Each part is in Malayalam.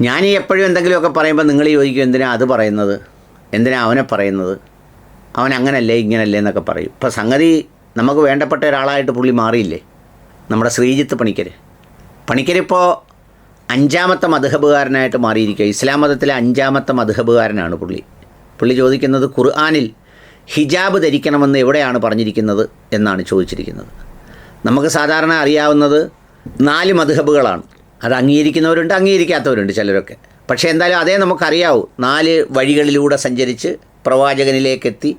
ഞാൻ ഈ എപ്പോഴും എന്തെങ്കിലുമൊക്കെ പറയുമ്പോൾ നിങ്ങൾ ചോദിക്കും എന്തിനാ അത് പറയുന്നത്? എന്തിനാ അവനെ പറയുന്നത്? അവൻ അങ്ങനല്ലേ ഇങ്ങനല്ലേ എന്നൊക്കെ പറയും. ഇപ്പോൾ സംഗതി നമുക്ക് വേണ്ടപ്പെട്ട ഒരാളായിട്ട് പുള്ളി മാറിയില്ലേ? നമ്മുടെ ശ്രീജിത്ത് പണിക്കർ പണിക്കരിപ്പോൾ അഞ്ചാമത്തെ മധുഹബുകാരനായിട്ട് മാറിയിരിക്കുക. ഇസ്ലാം മതത്തിലെ അഞ്ചാമത്തെ മധുഹബുകാരനാണ് പുള്ളി. പുള്ളി ചോദിക്കുന്നത് ഖുർആാനിൽ ഹിജാബ് ധരിക്കണമെന്ന് എവിടെയാണ് പറഞ്ഞിരിക്കുന്നത് എന്നാണ് ചോദിച്ചിരിക്കുന്നത്. നമുക്ക് സാധാരണ അറിയാവുന്നത് നാല് മധുഹബുകളാണ്. അത് അംഗീകരിക്കുന്നവരുണ്ട് അംഗീകരിക്കാത്തവരുണ്ട് ചിലരൊക്കെ. പക്ഷേ എന്തായാലും അതേ നമുക്കറിയാവൂ നാല് വഴികളിലൂടെ സഞ്ചരിച്ച് പ്രവാചകനിലേക്കെത്തി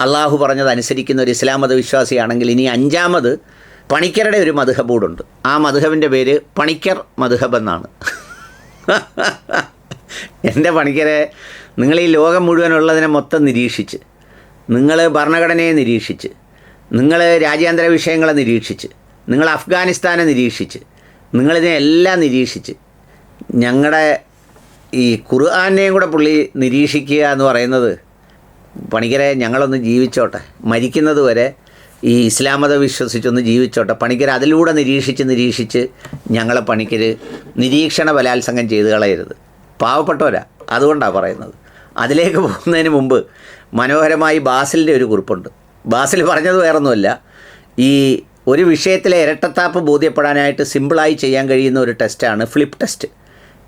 അള്ളാഹു പറഞ്ഞത് അനുസരിക്കുന്ന ഒരു ഇസ്ലാം മതവിശ്വാസിയാണെങ്കിൽ ഇനി അഞ്ചാമത് പണിക്കരുടെ ഒരു മധുഹബൂടുണ്ട്. ആ മധുഹബിന്റെ പേര് പണിക്കർ മധുഹബ് എന്നാണ്. എന്റെ പണിക്കരെ നിങ്ങൾ ഈ ലോകം മുഴുവനുള്ളതിനെ മൊത്തം നിരീക്ഷിച്ച് നിങ്ങൾ ഭരണഘടനയെ നിരീക്ഷിച്ച് നിങ്ങൾ രാജ്യാന്തര വിഷയങ്ങളെ നിരീക്ഷിച്ച് നിങ്ങൾ അഫ്ഗാനിസ്ഥാനെ നിരീക്ഷിച്ച് നിങ്ങളിതിനെ എല്ലാം നിരീക്ഷിച്ച് ഞങ്ങളുടെ ഈ ഖുർആാനെയും കൂടെ പുള്ളി നിരീക്ഷിക്കുക എന്ന് പറയുന്നത് പണിക്കരെ ഞങ്ങളൊന്ന് ജീവിച്ചോട്ടെ. മരിക്കുന്നത് വരെ ഈ ഇസ്ലാമത വിശ്വസിച്ചൊന്ന് ജീവിച്ചോട്ടെ. പണിക്കർ അതിലൂടെ നിരീക്ഷിച്ച് നിരീക്ഷിച്ച് ഞങ്ങളെ പണിക്കർ നിരീക്ഷണ ബലാത്സംഗം ചെയ്ത് കളയരുത്. പാവപ്പെട്ടവരാ അതുകൊണ്ടാണ് പറയുന്നത്. അതിലേക്ക് പോകുന്നതിന് മുമ്പ് മനോഹരമായി ബാസിലിന്റെ ഒരു കുറിപ്പുണ്ട്. ബാസിൽ പറഞ്ഞത് വേറൊന്നുമല്ല. ഈ ഒരു വിഷയത്തിലെ ഇരട്ടത്താപ്പ് ബോധ്യപ്പെടാനായിട്ട് സിമ്പിളായി ചെയ്യാൻ കഴിയുന്ന ഒരു ടെസ്റ്റാണ് ഫ്ലിപ്പ് ടെസ്റ്റ്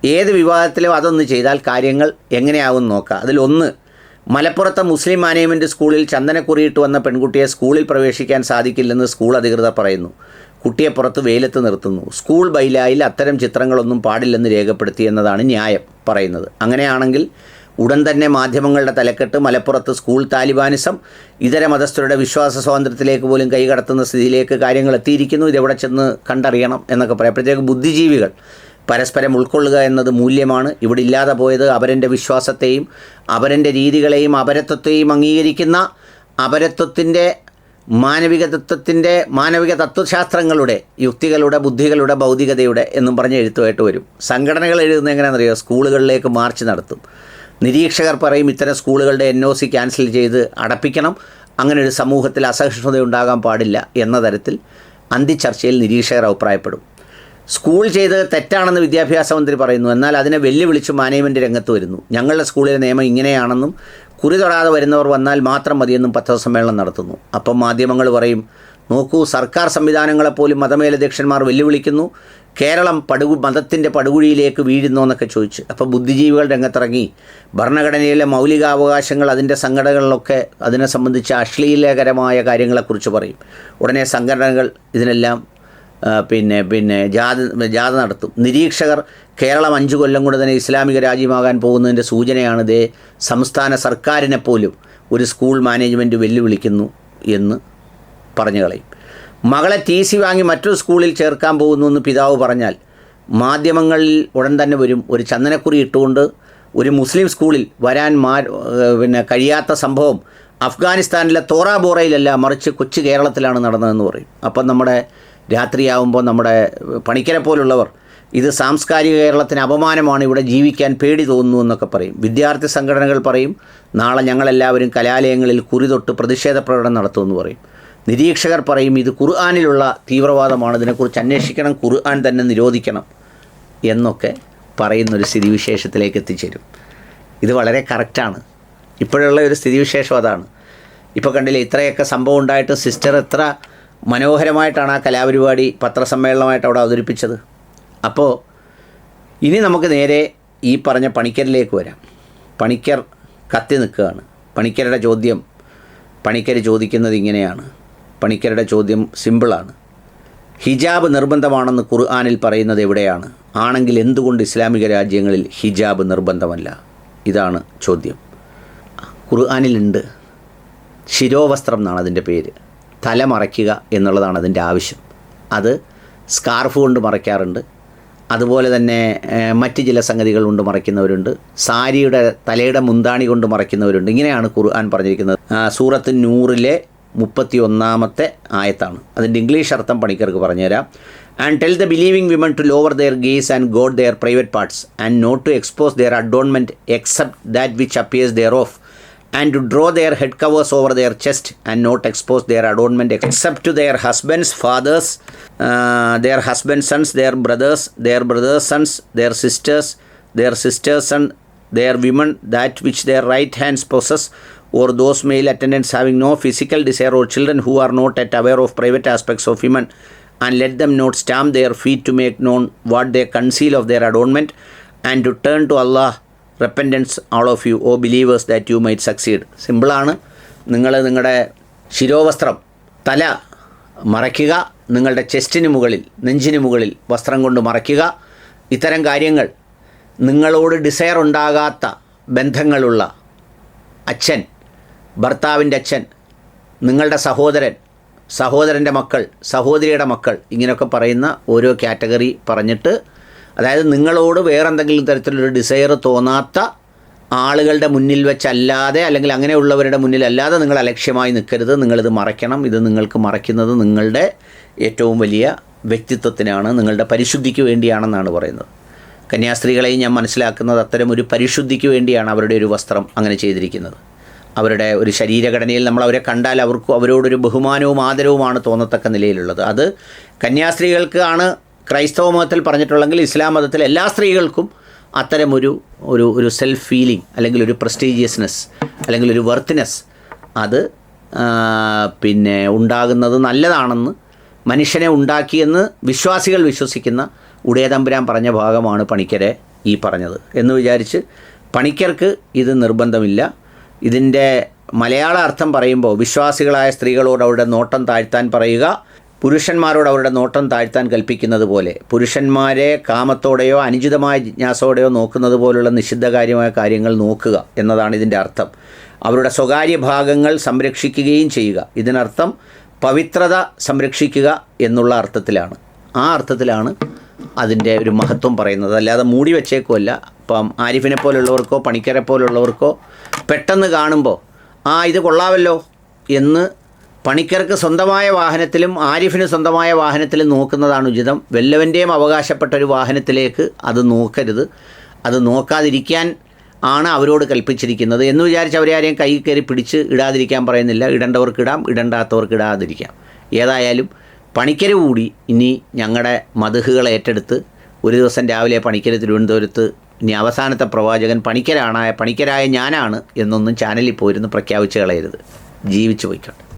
ഏത് വിവാദത്തിലും അതൊന്ന് ചെയ്താൽ കാര്യങ്ങൾ എങ്ങനെയാവും നോക്കുക അതിലൊന്ന് മലപ്പുറത്തെ മുസ്ലിം മാനേജ്മെന്റ് സ്കൂളിൽ ചന്ദനക്കുറിയിട്ട് വന്ന പെൺകുട്ടിയെ സ്കൂളിൽ പ്രവേശിക്കാൻ സാധിക്കില്ലെന്ന് സ്കൂൾ അധികൃതർ പറയുന്നു. കുട്ടിയെ പുറത്ത് വെയിലത്ത് നിർത്തുന്നു. സ്കൂൾ ബൈലായിൽ അത്തരം ചിത്രങ്ങളൊന്നും പാടില്ലെന്ന് രേഖപ്പെടുത്തി എന്നതാണ് ന്യായം പറയുന്നത്. അങ്ങനെയാണെങ്കിൽ ഉടൻ തന്നെ മാധ്യമങ്ങളുടെ തലക്കെട്ട് മലപ്പുറത്ത് സ്കൂൾ താലിബാനിസം ഇതര മതസ്ഥരുടെ വിശ്വാസ സ്വാതന്ത്ര്യത്തിലേക്ക് പോലും കൈകടത്തുന്ന സ്ഥിതിയിലേക്ക് കാര്യങ്ങൾ എത്തിയിരിക്കുന്നു. ഇതെവിടെ ചെന്ന് കണ്ടറിയണം എന്നൊക്കെ പറയാം. പ്രത്യേക ബുദ്ധിജീവികൾ പരസ്പരം ഉൾക്കൊള്ളുക എന്നത് മൂല്യമാണ്. ഇവിടെ ഇല്ലാതെ പോയത് അവരന്റെ വിശ്വാസത്തെയും അവരന്റെ രീതികളെയും അപരത്വത്തെയും അംഗീകരിക്കുന്ന അപരത്വത്തിന്റെ മാനവിക തത്വത്തിന്റെ മാനവിക തത്വശാസ്ത്രങ്ങളുടെ യുക്തികളുടെ ബുദ്ധികളുടെ ഭൗതികതയുടെ എന്നും പറഞ്ഞ് എഴുത്തുമായിട്ട് വരും. സംഘടനകൾ എഴുതുന്ന എങ്ങനെയാണെന്നറിയോ? സ്കൂളുകളിലേക്ക് മാർച്ച് നടത്തും. നിരീക്ഷകർ പറയും ഇത്തരം സ്കൂളുകളുടെ എൻ ഒ സി ക്യാൻസൽ ചെയ്ത് അടപ്പിക്കണം. അങ്ങനെ ഒരു സമൂഹത്തിൽ അസഹിഷ്ണുത ഉണ്ടാകാൻ പാടില്ല എന്ന തരത്തിൽ അന്തിച്ചർച്ചയിൽ നിരീക്ഷകർ അഭിപ്രായപ്പെടും. സ്കൂൾ ചെയ്തത് തെറ്റാണെന്ന് വിദ്യാഭ്യാസ മന്ത്രി പറയുന്നു. എന്നാൽ അതിനെ വെല്ലുവിളിച്ച് മാനേജ്മെന്റ് രംഗത്ത് വരുന്നു. ഞങ്ങളുടെ സ്കൂളിലെ നിയമം ഇങ്ങനെയാണെന്നും കുറി തൊടാതെ വരുന്നവർ വന്നാൽ മാത്രം മതിയെന്നും പത്രസമ്മേളനം നടത്തുന്നു. അപ്പം മാധ്യമങ്ങൾ പറയും നോക്കൂ സർക്കാർ സംവിധാനങ്ങളെപ്പോലും മതമേലധ്യക്ഷന്മാർ വെല്ലുവിളിക്കുന്നു. കേരളം പടുകു മതത്തിന്റെ പടുകുഴിയിലേക്ക് വീഴുന്നു എന്നൊക്കെ ചോദിച്ച്. അപ്പോൾ ബുദ്ധിജീവികൾ രംഗത്തിറങ്ങി. ഭരണഘടനയിലെ മൗലികാവകാശങ്ങൾ അതിന്റെ സംഘടനകളിലൊക്കെ അതിനെ സംബന്ധിച്ച് അശ്ലീലകരമായ കാര്യങ്ങളെക്കുറിച്ച് പറയും. ഉടനെ സംഘടനകൾ ഇതിനെല്ലാം പിന്നെ പിന്നെ ജാഥ ജാഥ നടത്തും. നിരീക്ഷകർ കേരളം അഞ്ചു കൊല്ലം കൊണ്ട് തന്നെ ഇസ്ലാമിക രാജ്യമാകാൻ പോകുന്നതിന്റെ സൂചനയാണ് ഇതേ സംസ്ഥാന സർക്കാരിനെ പോലും ഒരു സ്കൂൾ മാനേജ്മെന്റ് വെല്ലുവിളിക്കുന്നു എന്ന് പറഞ്ഞു കളയും മകളെ ടി സി വാങ്ങി മറ്റൊരു സ്കൂളിൽ ചേർക്കാൻ പോകുന്നു എന്ന് പിതാവ് പറഞ്ഞാൽ മാധ്യമങ്ങളിൽ ഉടൻ തന്നെ വരും. ഒരു ചന്ദനക്കുറി ഇട്ടുകൊണ്ട് ഒരു മുസ്ലിം സ്കൂളിൽ വരാൻ മാ പിന്നെ കഴിയാത്ത സംഭവം അഫ്ഗാനിസ്ഥാനിലെ തോറാബോറയിലല്ല മറിച്ച് കൊച്ചു കേരളത്തിലാണ് നടന്നതെന്ന് പറയും. അപ്പം നമ്മുടെ രാത്രിയാവുമ്പോൾ നമ്മുടെ പണിക്കരെ പോലുള്ളവർ ഇത് സാംസ്കാരിക കേരളത്തിന് അപമാനമാണ് ഇവിടെ ജീവിക്കാൻ പേടി തോന്നുന്നു എന്നൊക്കെ പറയും. വിദ്യാർത്ഥി സംഘടനകൾ പറയും നാളെ ഞങ്ങളെല്ലാവരും കലാലയങ്ങളിൽ കുറി തൊട്ട് പ്രതിഷേധ പ്രകടനം നടത്തുമെന്ന് പറയും. നിരീക്ഷകർ പറയും ഇത് ഖുർആാനിലുള്ള തീവ്രവാദമാണ് ഇതിനെക്കുറിച്ച് അന്വേഷിക്കണം ഖുർആൻ തന്നെ നിരോധിക്കണം എന്നൊക്കെ പറയുന്നൊരു സ്ഥിതിവിശേഷത്തിലേക്ക് എത്തിച്ചേരും. ഇത് വളരെ കറക്റ്റാണ്. ഇപ്പോഴുള്ള ഒരു സ്ഥിതിവിശേഷം അതാണ്. ഇപ്പോൾ കണ്ടില്ലേ ഇത്രയൊക്കെ സംഭവം ഉണ്ടായിട്ട് സിസ്റ്റർ എത്ര മനോഹരമായിട്ടാണ് ആ കലാപരിപാടി പത്രസമ്മേളനമായിട്ട് അവിടെ അവതരിപ്പിച്ചത്. അപ്പോൾ ഇനി നമുക്ക് നേരെ ഈ പറഞ്ഞ പണിക്കരിലേക്ക് വരാം. പണിക്കർ കത്തി നിൽക്കുകയാണ്. പണിക്കരുടെ ചോദ്യം പണിക്കർ ചോദിക്കുന്നത് ഇങ്ങനെയാണ്. പണിക്കരുടെ ചോദ്യം സിമ്പിളാണ്. ഹിജാബ് നിർബന്ധമാണെന്ന് ഖുർആാനിൽ പറയുന്നത് എവിടെയാണ്? ആണെങ്കിൽ എന്തുകൊണ്ട് ഇസ്ലാമിക രാജ്യങ്ങളിൽ ഹിജാബ് നിർബന്ധമല്ല? ഇതാണ് ചോദ്യം. ഖുർആാനിലുണ്ട്. ശിരോവസ്ത്രം എന്നാണ് അതിന്റെ പേര്. തല മറയ്ക്കുക എന്നുള്ളതാണ് അതിന്റെ ആവശ്യം. അത് സ്കാർഫ് കൊണ്ട് മറയ്ക്കാറുണ്ട്. അതുപോലെ തന്നെ മറ്റ് ചില സംഗതികൾ കൊണ്ട് മറയ്ക്കുന്നവരുണ്ട്. സാരിയുടെ തലയുടെ മുന്താണി കൊണ്ട് മറയ്ക്കുന്നവരുണ്ട്. ഇങ്ങനെയാണ് ഖുർആൻ പറഞ്ഞിരിക്കുന്നത്. സൂറത്ത് നൂറിലെ മുപ്പത്തി ഒന്നാമത്തെ ആയത്താണ് അതിന്റെ ഇംഗ്ലീഷ് അർത്ഥം പണിക്കർക്ക് പറഞ്ഞുതരാം and tell the believing women to lower their gaze and guard their private parts and not to expose their adornment except that which appears thereof to draw their head covers over their chest and not expose their adornment except to their husbands, fathers, uh, their husbands' sons, their brothers, their brothers' sons, their sisters, their sisters and their women that which their right hands possess, or those male attendants having no physical desire, or children who are not yet aware of private aspects of women, and let them not stamp their feet to make known what they conceal of their adornment, and to turn to Allah repentance all of you, O believers, that you might succeed. സിമ്പിളാണ് നിങ്ങൾ നിങ്ങളുടെ ശിരോവസ്ത്രം തല മറയ്ക്കുക നിങ്ങളുടെ ചെസ്റ്റിന് മുകളിൽ നെഞ്ചിന് മുകളിൽ വസ്ത്രം കൊണ്ട് മറയ്ക്കുക ഇത്തരം കാര്യങ്ങൾ നിങ്ങളോട് ഡിസയർ ഉണ്ടാകാത്ത ബന്ധങ്ങളുള്ള അച്ഛൻ ഭർത്താവിന്റെ അച്ഛൻ നിങ്ങളുടെ സഹോദരൻ സഹോദരന്റെ മക്കൾ സഹോദരിയുടെ മക്കൾ ഇങ്ങനെയൊക്കെ പറയുന്ന ഓരോ കാറ്റഗറി പറഞ്ഞിട്ട് അതായത് നിങ്ങളോട് വേറെന്തെങ്കിലും തരത്തിലൊരു ഡിസയർ തോന്നാത്ത ആളുകളുടെ മുന്നിൽ വെച്ചല്ലാതെ അല്ലെങ്കിൽ അങ്ങനെയുള്ളവരുടെ മുന്നിലല്ലാതെ നിങ്ങൾ അലക്ഷ്യമായി നിൽക്കരുത്. നിങ്ങളിത് മറയ്ക്കണം. ഇത് നിങ്ങൾക്ക് മറയ്ക്കുന്നത് നിങ്ങളുടെ ഏറ്റവും വലിയ വ്യക്തിത്വത്തിനാണ്. നിങ്ങളുടെ പരിശുദ്ധിക്ക് വേണ്ടിയാണെന്നാണ് പറയുന്നത്. കന്യാസ്ത്രീകളെയും ഞാൻ മനസ്സിലാക്കുന്നത് അത്തരം ഒരു പരിശുദ്ധിക്ക് വേണ്ടിയാണ് അവരുടെ ഒരു വസ്ത്രം അങ്ങനെ ചെയ്തിരിക്കുന്നത്. അവരുടെ ഒരു ശരീരഘടനയിൽ നമ്മൾ അവരെ കണ്ടാൽ അവർക്ക് അവരോടൊരു ബഹുമാനവും ആദരവുമാണ് തോന്നത്തക്ക നിലയിലുള്ളത്. അത് കന്യാസ്ത്രീകൾക്ക് ആണ് ക്രൈസ്തവ മതത്തിൽ പറഞ്ഞിട്ടുള്ളെങ്കിൽ ഇസ്ലാം മതത്തിൽ എല്ലാ സ്ത്രീകൾക്കും അത്തരമൊരു ഒരു ഒരു സെൽഫ് ഫീലിംഗ് അല്ലെങ്കിൽ ഒരു പ്രസ്റ്റീജിയസ്നെസ് അല്ലെങ്കിൽ ഒരു വർത്തിനെസ് അത് പിന്നെ ഉണ്ടാകുന്നത് നല്ലതാണെന്ന് മനുഷ്യനെ ഉണ്ടാക്കിയെന്ന് വിശ്വാസികൾ വിശ്വസിക്കുന്ന ഉടയതമ്പുരാൻ പറഞ്ഞ ഭാഗമാണ് പണിക്കരെ ഈ പറഞ്ഞത് എന്ന് വിചാരിച്ച് പണിക്കർക്ക് ഇത് നിർബന്ധമില്ല. ഇതിന്റെ മലയാള അർത്ഥം പറയുമ്പോൾ വിശ്വാസികളായ സ്ത്രീകളോട് അവരുടെ നോട്ടം താഴ്ത്താൻ പറയുക പുരുഷന്മാരോട് അവരുടെ നോട്ടം താഴ്ത്താൻ കൽപ്പിക്കുന്നത് പോലെ പുരുഷന്മാരെ കാമത്തോടെയോ അനുചിതമായ ജിജ്ഞാസയോടെയോ നോക്കുന്നത് പോലുള്ള നിഷിദ്ധകാര്യമായ കാര്യങ്ങൾ നോക്കുക എന്നതാണ് ഇതിന്റെ അർത്ഥം. അവരുടെ സ്വകാര്യ ഭാഗങ്ങൾ സംരക്ഷിക്കുകയും ചെയ്യുക. ഇതിനർത്ഥം പവിത്രത സംരക്ഷിക്കുക എന്നുള്ള അർത്ഥത്തിലാണ്. ആ അർത്ഥത്തിലാണ് അതിന്റെ ഒരു മഹത്വം പറയുന്നത്. അല്ലാതെ മൂടി വെച്ചേക്കുമല്ല ഇപ്പം ആരിഫിനെ പോലുള്ളവർക്കോ പണിക്കരെ പോലുള്ളവർക്കോ പെട്ടെന്ന് കാണുമ്പോൾ ആ ഇത് കൊള്ളാമല്ലോ എന്ന് പണിക്കർക്ക് സ്വന്തമായ വാഹനത്തിലും ആരിഫിന് സ്വന്തമായ വാഹനത്തിലും നോക്കുന്നതാണ് ഉചിതം. വല്ലവന്റെയും അവകാശപ്പെട്ട ഒരു വാഹനത്തിലേക്ക് അത് നോക്കരുത്. അത് നോക്കാതിരിക്കാൻ ആണ് അവരോട് കൽപ്പിച്ചിരിക്കുന്നത് എന്ന് വിചാരിച്ച് അവരെ ആരെയും കൈ കയറി പിടിച്ച് ഇടാതിരിക്കാൻ പറയുന്നില്ല. ഇടേണ്ടവർക്ക് ഇടാം ഇടണ്ടാത്തവർക്ക് ഇടാതിരിക്കാം. ഏതായാലും പണിക്കര് കൂടി ഇനി ഞങ്ങളുടെ മധുഹുകൾ ഏറ്റെടുത്ത് ഒരു ദിവസം രാവിലെ പണിക്കര് തിരുവനന്തപുരത്ത് ഇനി അവസാനത്തെ പ്രവാചകൻ പണിക്കരാണ് പണിക്കരായ ഞാനാണ് എന്നൊന്നും ചാനലിൽ പോയിരുന്നു പ്രഖ്യാപിച്ചു കളയരുത്. ജീവിച്ചു പോയിക്കോട്ടെ.